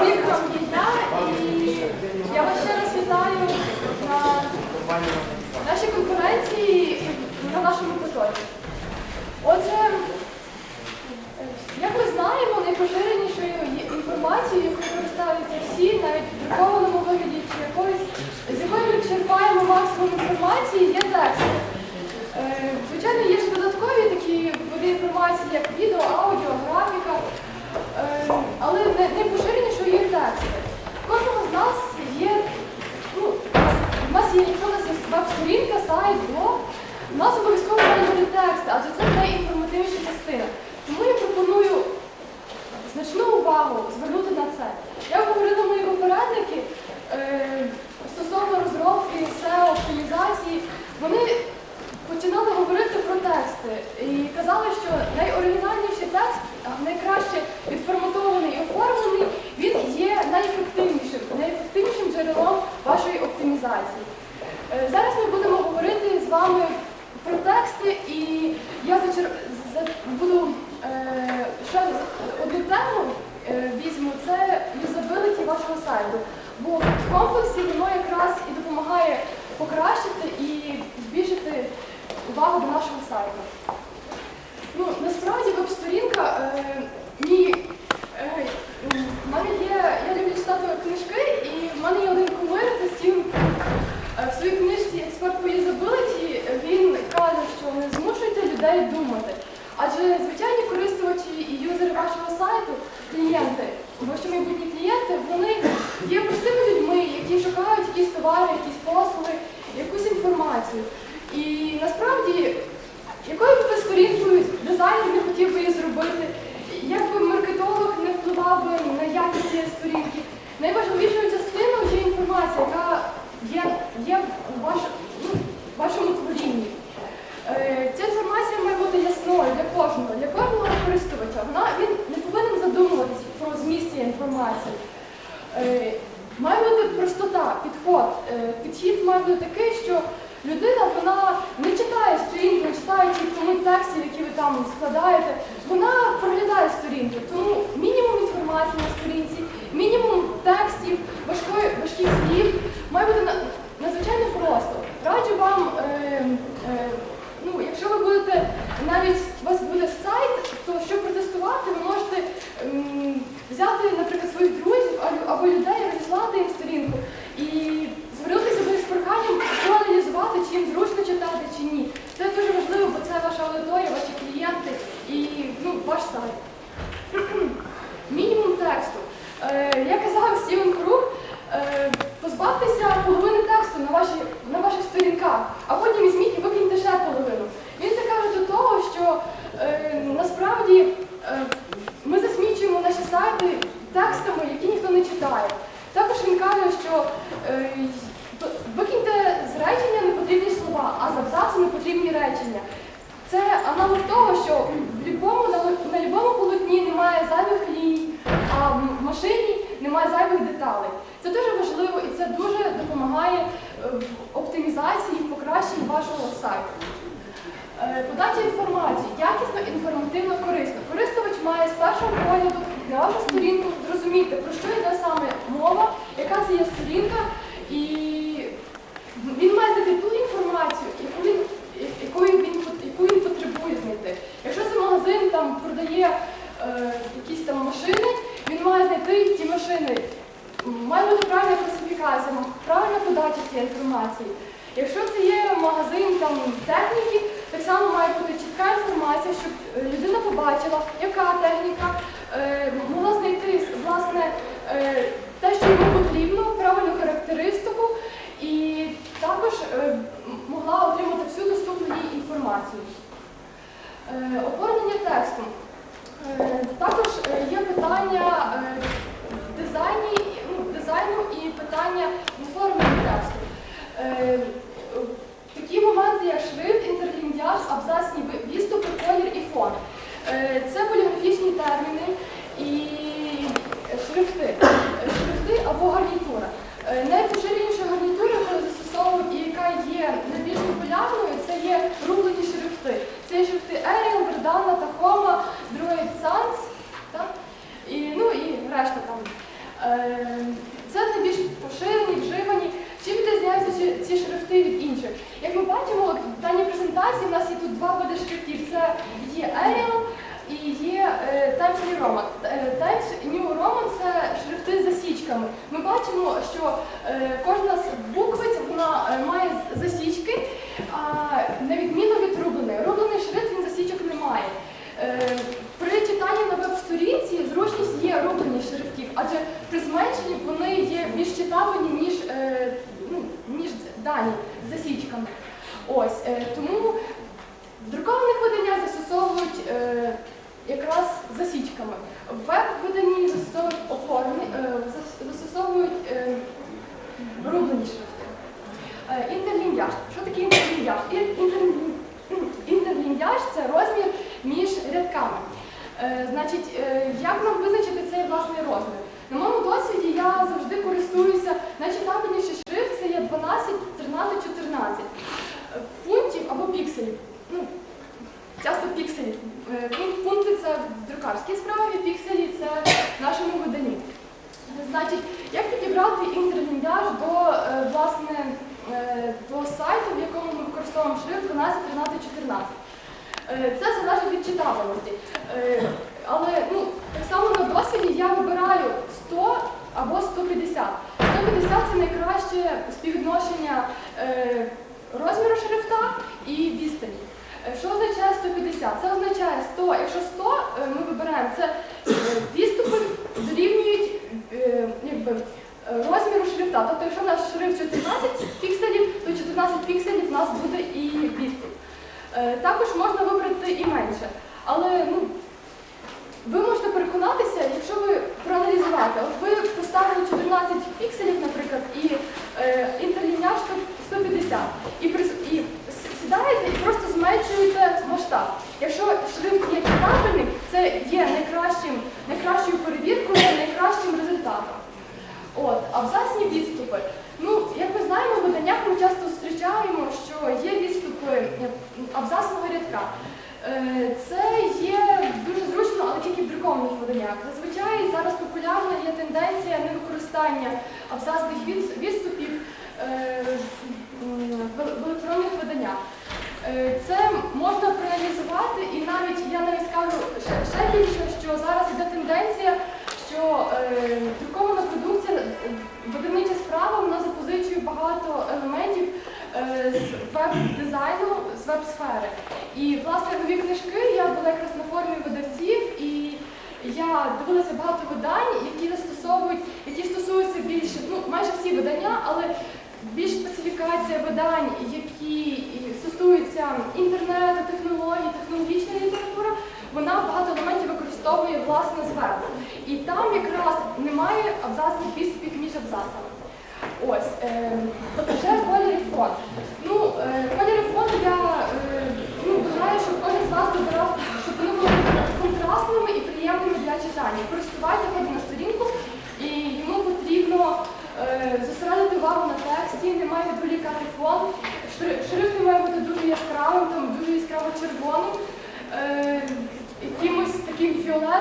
успіхом дня і я вас ще раз вітаю на нашій конференції і на нашому потоці. Отже, як ми знаємо, найпоширенішою інформацією, яку користуються всі, навіть в друкованому вигляді чи якоїсь, з якою ми черпаємо максимум інформації, є текст. Е, звичайно, є ж додаткові такі види інформації, як відео, аудіо, графіка. Е, але не поширення, що є редакція. Кожного з нас є, ну, у нас є якщо у нас є веб-сторінка, сайт, блог, у нас обов'язково має бути текст, адже це найінформативніша частина. Тому інформації. Е, має бути простота, підход. Е, підхід має бути такий, що людина вона не читає сторінки, не читає тих тому текстів, які ви там складаєте. Вона проглядає сторінки. Тому мінімум інформації на сторінці, мінімум текстів, важкої, важких слів має бути надзвичайно просто. Раджу вам, е, е, ну, якщо ви будете навіть у вас буде сайт, то щоб протестувати, ви можете. Е, взяти, наприклад, своїх друзів або людей, розіслати їм сторінку і звернутися до них з проханням, проаналізувати, чи їм зручно читати чи ні. Це дуже важливо, бо це ваша аудиторія, ваші клієнти і ну, ваш сайт. Мінімум тексту. Е, я казав всім. Пікселів. Ну, часто пікселів. Е, Пункти це в друкарській справі, пікселі це в нашому виданні. Значить, як підібрати інтерліньяж до, е, власне, е, до сайту, в якому ми використовуємо шрифт 12, 13, 14? Е, Це залежить від читабельності. Але ну, так само на досвіді я вибираю 100 або 150. 150 це найкраще співвідношення розміру шрифта і відстані. Е, Що означає 150? Це означає 100. Якщо 100 е, ми вибираємо, це е, відступи дорівнюють якби, розміру шрифта. Тобто, якщо наш шрифт 14 пікселів, то 14 пікселів у нас буде і відступ. Також можна вибрати і менше. Але ну, ви можете переконатися, якщо ви проаналізувати, от ви поставили 14 пікселів, наприклад, і інтерліняж 150, і, і с- і просто зменшуєте масштаб. Якщо шрифт є читабельний, це є найкращим, найкращою перевіркою, найкращим результатом. От, абзацні відступи. Ну, як ми знаємо, в виданнях ми часто зустрічаємо, що є відступи е, абзацного рядка. Е, Це є дуже зручно, але тільки в друкованих виданнях. Зазвичай зараз популярна є тенденція невикористання абзацних відступів е, в електронних виданнях. Е, Це можна проаналізувати, і навіть я навіть скажу ще, більше, що зараз іде тенденція, що е, друкована продукція, видавнича справа, вона запозичує багато елементів е, з веб-дизайну, з веб-сфери. І власне нові книжки я була якраз на форумі видавців, і я дивилася багато видань, які застосовують, які стосуються більше, ну майже всі видання, але більш специфікація видань, які і стосуються інтернету, технологій, технологічної літератури, вона багато елементів використовує власне з вебу. І там якраз немає абзацних відступів між абзацами. Ось, е, тобто це колір і фон. Ну, е, колір і фон я е, ну, бажаю, щоб кожен з вас вибирав, щоб вони були контрастними і приємними для читання. Користувач заходить на сторінку і йому потрібно е, зосередити увагу на тексті, не має відволікати фон. Шри- Шрифт не має бути дуже яскравим, там дуже яскраво червоним. Е, якимось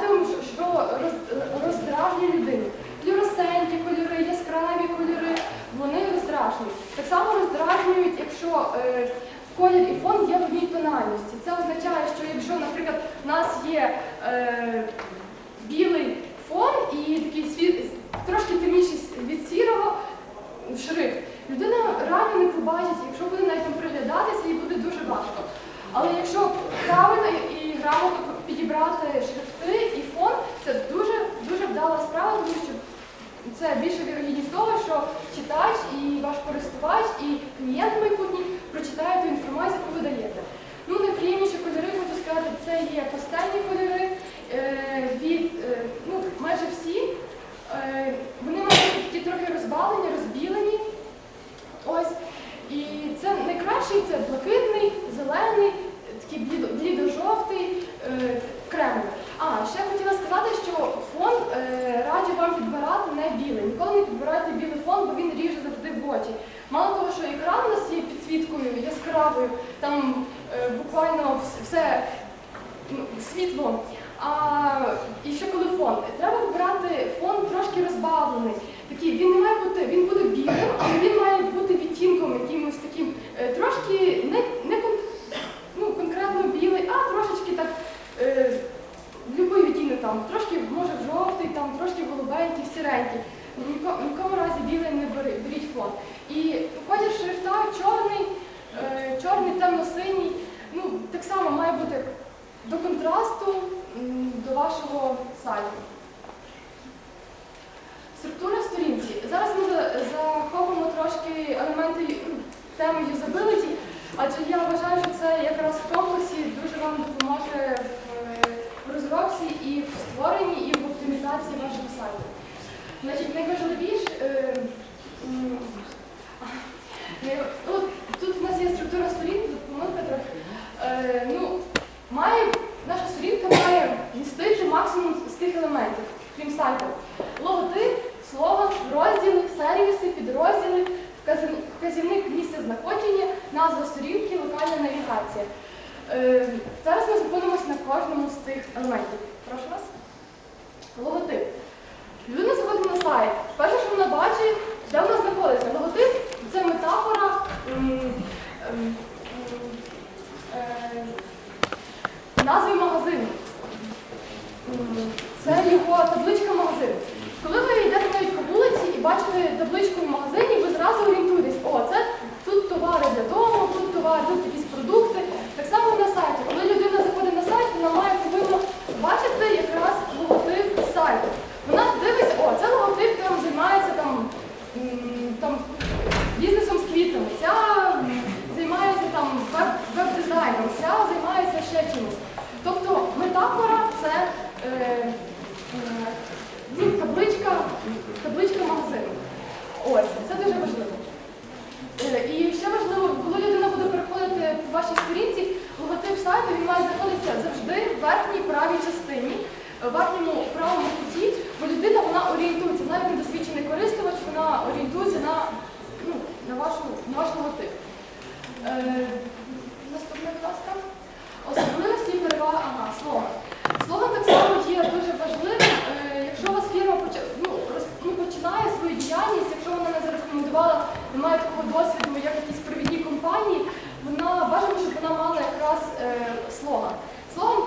таким що- що роз- роздражнює людину. Флюоресцентні кольори, яскраві кольори, вони роздражнюють. Так само роздражнюють, якщо е, колір і фон є в одній тональності. Це означає, що якщо, наприклад, у нас є е, білий фон і такий світ, трошки темніший від сірого шрифт, людина реально не побачить, якщо буде навіть там приглядатися, їй буде дуже важко. Але якщо правильно грамотно підібрати шрифти і фон, це дуже дуже вдала справа, тому що це більша вірогідність того, що читач і ваш користувач, і клієнт майбутній прочитає ту інформацію, яку ви даєте. Ну, найприємніші кольори, хочу сказати, це є пастельні кольори е, від е, ну, майже всі. Е, вони мають такі трохи розбавлені, розбілені. Ось. І це найкращий це блакитний, зелений, Кремлю. А, ще хотіла сказати, що фон е, раджу вам підбирати не білий. Ніколи не підбирайте білий фон, бо він ріже завжди в очі. Мало того, що екран у нас є підсвіткою яскравою, там е, буквально все ну, світло. А, І ще коли фон. Треба вибирати фон трошки розбавлений. Такий, Він не має бути, він буде білим, але він має... важного типу. Е, наступна наступне, будь ласка. Особливості і перевага ага, слоган. Слоган так само є дуже важливим. Е, якщо у вас фірма ну, ну, починає свою діяльність, якщо вона не зарекомендувала, не має такого досвіду, як якісь провідні компанії, вона бажано, щоб вона мала якраз е, слоган.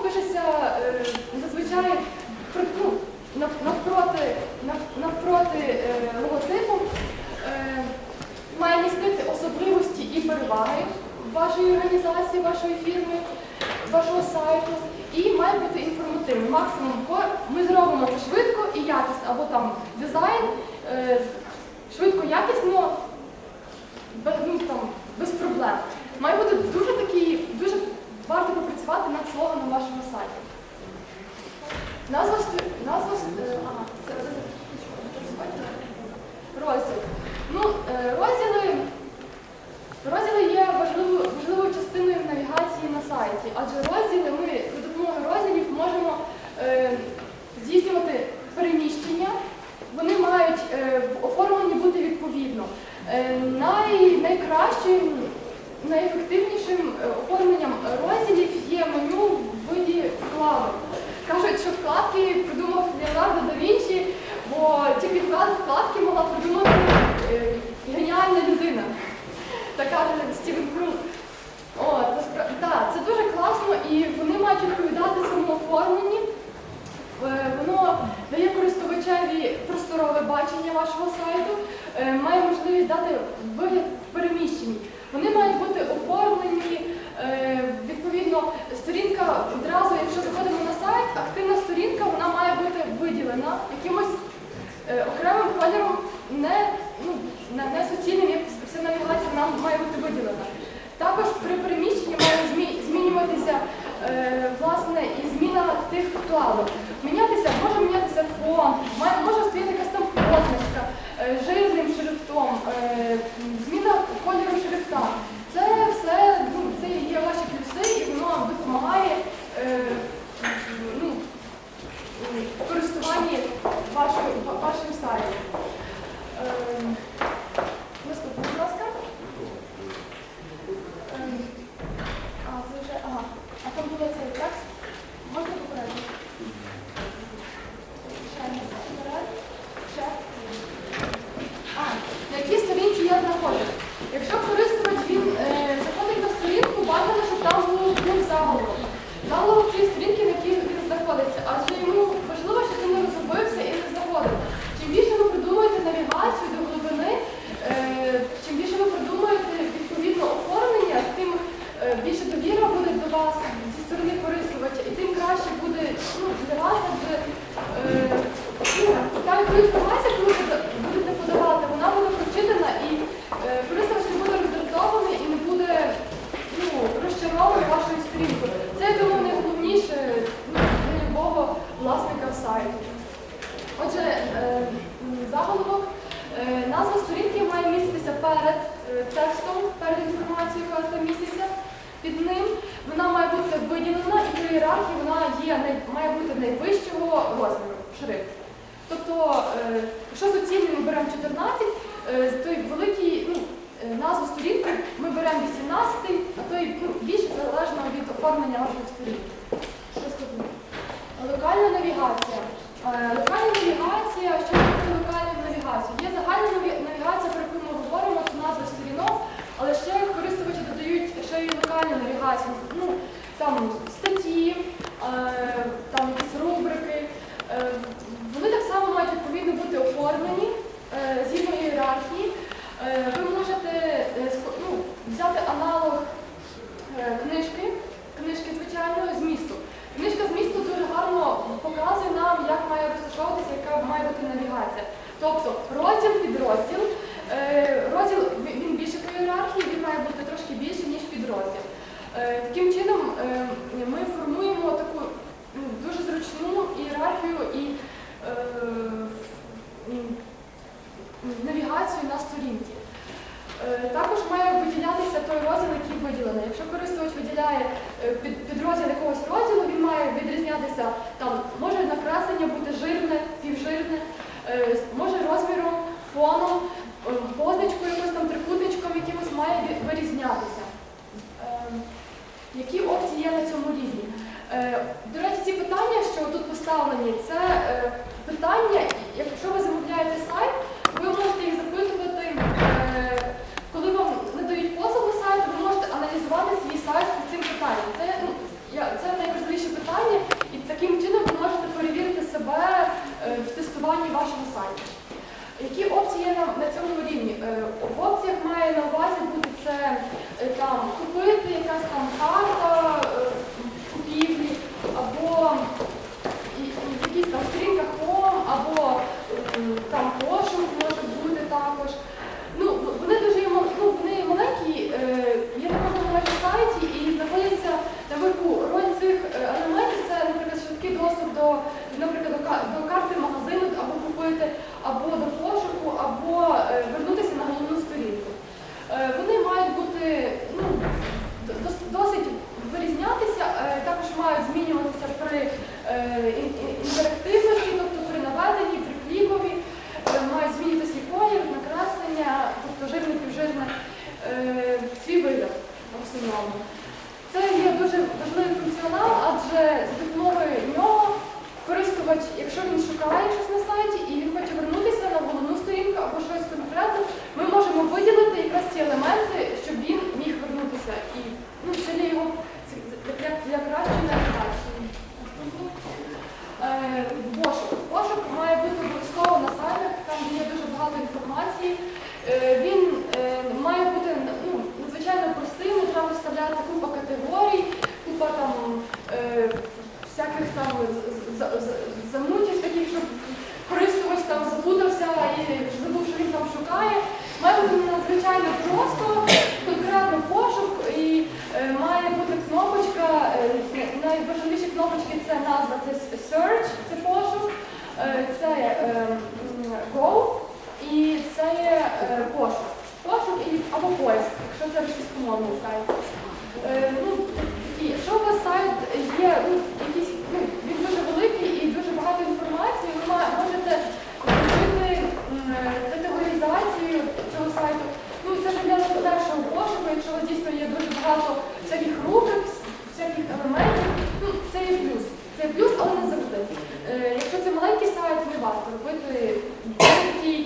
Пишеться е, зазвичай ну, навпроти, логотипу має містити особливості і переваги вашої організації, вашої фірми, вашого сайту. І має бути інформативним. Максимум ми зробимо це швидко і якісно, або там дизайн, е, швидко, якісно, ну, там, без проблем. Має бути дуже такий, дуже варто попрацювати над слоганом вашого сайту. Назва Ну, е, Розділи розділи є важливою, важливою частиною навігації на сайті, адже розділи ми за допомогою розділів можемо е, здійснювати переміщення, вони мають е, оформлені бути відповідно. Е, най, найкращим, найефективнішим е, оформленням розділів є меню в виді вкладок. Кажуть, що вкладки придумав Леонардо да Вінчі, бо тільки вкладки могла придумати. Е, геніальна людина. Така Стівен Круг. Так, це дуже класно і вони мають відповідати самооформлені. Е, воно дає користувачеві просторове бачення вашого сайту, е, має можливість дати вигляд. Bueno. Навігація. Е, Локальна навігація, що таке локальна навігація? Є загальна навігація, про яку ми говоримо, це назва сторінок, але ще користувачі додають ще й локальну навігацію. Ну, там статті, е, там якісь рубрики. Е, Вони так само мають відповідно бути оформлені згідно ієрархії. Ви можете ну, взяти аналог книжки, книжки звичайного змісту. Показує нам, як має розташовуватися, яка має бути навігація. Тобто розділ підрозділ. Е, Розділ він більше по ієрархії, він має бути трошки більше, ніж підрозділ. Е, Таким чином е, ми формуємо таку дуже зручну ієрархію і е, м, навігацію на сторінці. Е, Також має виділятися той розділ, який виділений. Якщо користувач виділяє е, під, підрозділ якогось розділу, він має відрізнятися там, може накреслення бути жирне, півжирне, е, може розміром, фоном, е, позначкою, якось там трикутничком якимось має ві- вирізнятися. Е, Які опції є на цьому рівні? Е, До речі, ці питання, що тут поставлені, це е, питання, якщо ви замовляєте сайт, ви можете їх запитувати, е, коли вам надають послугу сайту, ви можете аналізувати свій сайт під цим питанням. Це, ну, я- це найважливіше питання, і таким чином ви можете перевірити себе е, в тестуванні вашого сайту. Які опції є на, на цьому рівні? Е, В опціях має на увазі бути це е, там купити якась там карта е, купівлі, або якісь там сторінка home, або там пошук може бути також. Ну, вони дуже ну, вони маленькі, є на кожному нашому сайті і знаходяться наверху. Роль цих елементів це, наприклад, швидкий доступ до, наприклад, до карти магазину, або купити, або до пошуку, або е, вернутися на головну сторінку. Е, Вони мають бути ну, досить вирізнятися, е, також мають змінюватися при е, ін- ін- інтерактивності, тобто при наведенні, при клікові, е, мають змінюватися і колір, накреслення, тобто жирне, півжирне, е, свій вигляд в основному. Це є дуже важливий функціонал, адже за допомогою нього користувач, якщо він шукає щось на сайті і він хоче вернутися на головну сторінку або щось конкретне, ми можемо виділити якраз ці елементи, щоб він міг вернутися. І ну, це для його це для, для кращої навігації. Е, Пошук. Пошук має бути обов'язково на сайтах, там де є дуже багато інформації. Е, Він е, має бути ну, надзвичайно простим, не треба вставляти купа категорій, купа там е, всяких там з- з- з- замутів таких, щоб користувач там заплутався і забув, що він там шукає. Має бути надзвичайно просто, конкретно пошук і е, має бути кнопочка. е, найважливіші кнопочки це назва, це search, це пошук, е, це е, go і це є е, пошук. Пошук або поиск, якщо це російськомовний сайт. Е, ну, і якщо у вас сайт є ну, якийсь, ну, він дуже великий і дуже багато інформації, ви можете зробити м, категоризацію цього сайту. Ну, це для першого пошуку, якщо у вас дійсно є дуже багато всяких рубрик, всяких елементів, ну, це є плюс. Це плюс, але не завжди. Е, якщо це маленький сайт, не варто робити такий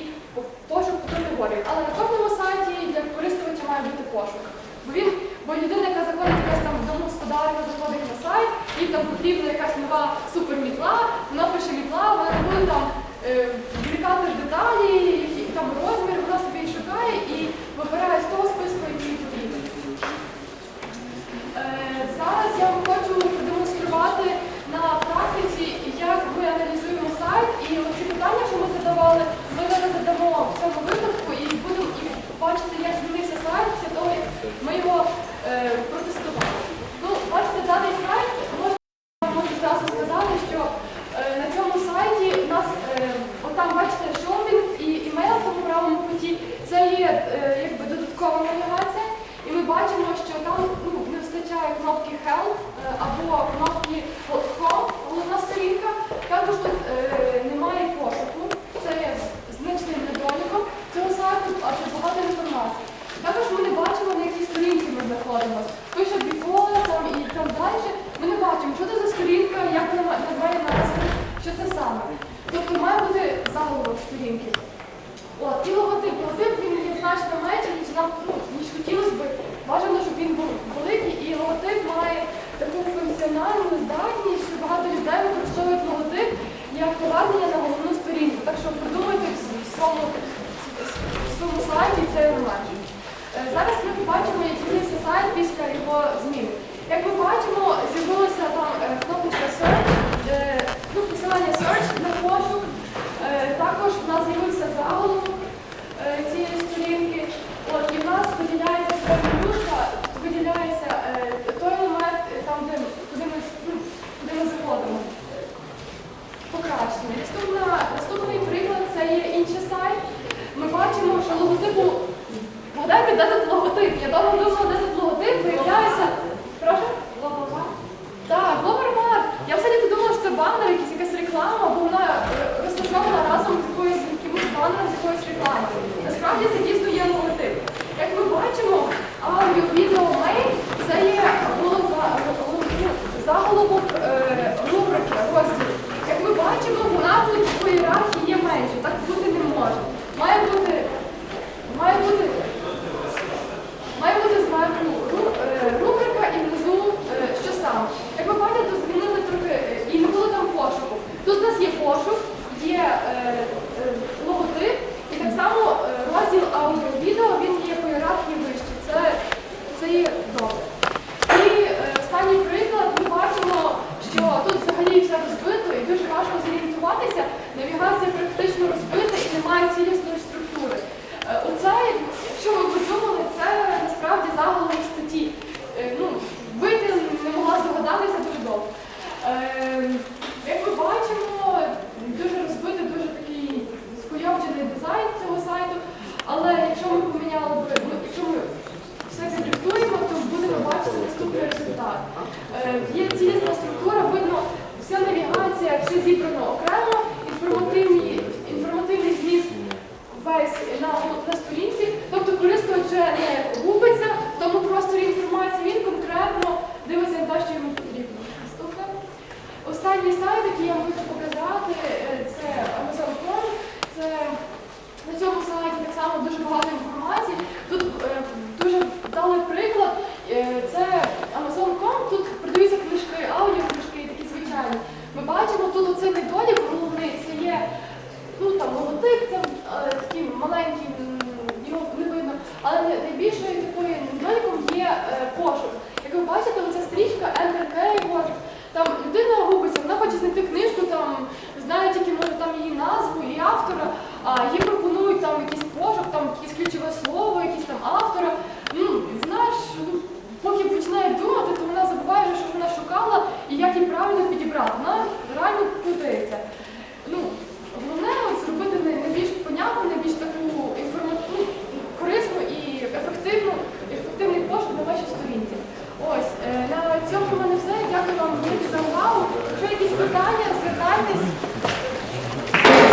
пошук по категорії. Але на кожному сайті для користувача має бути пошук. Бо він, бо людина, яка заходить якась там домогосподарка, заходить на сайт, їй там потрібна якась нова супермітла, вона пише мітла, вона буде там е, деталі, які там розмір, вона собі їх шукає і вибирає з того списку, який потрібен. Е, Зараз я вам хочу продемонструвати на практиці, як ми аналізуємо сайт, і оці питання, що ми задавали, ми не задамо в цьому випадку і будемо і бачити, як змінився сайт після того, як ми його е, протестували. Ну, бачите, даний сайт заголовок е, рубрики розділу. Як ми бачимо, у нас по ієрархії є менше. Так бути не може. Має бути має бути, має бути зверху е, рубрика і внизу е, що саме. Як ви бачите, то змінили трохи і не було там пошуку. Тут у нас є пошук, є логотип і так само розділ аудіо. немає цілісної структури. Е, оце, якщо ви подумали, це насправді заголовок статті. Е, ну, Вийти не могла здогадатися дуже довго. Е,